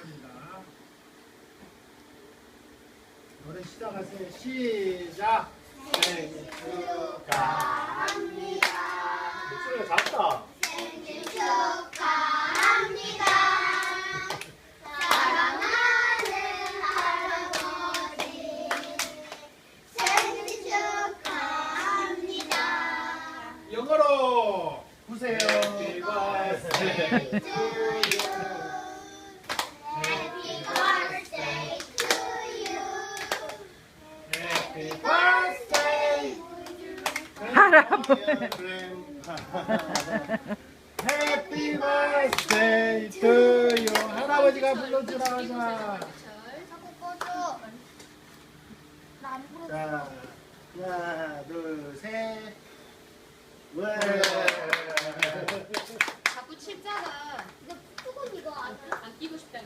시작합니다. 노래 시작하세요. 시작. 생일 축하합니다. 목소리가 작다. 생일 축하합니다. 영어로 보세요. Happy birthday. 할아버지. Happy birthday to you. 할아버지가 불러주라 하자. 자, 하나, 둘, 셋. 왜? 자꾸 칠자가 이거 푸근 이거 안안 끼고 싶다.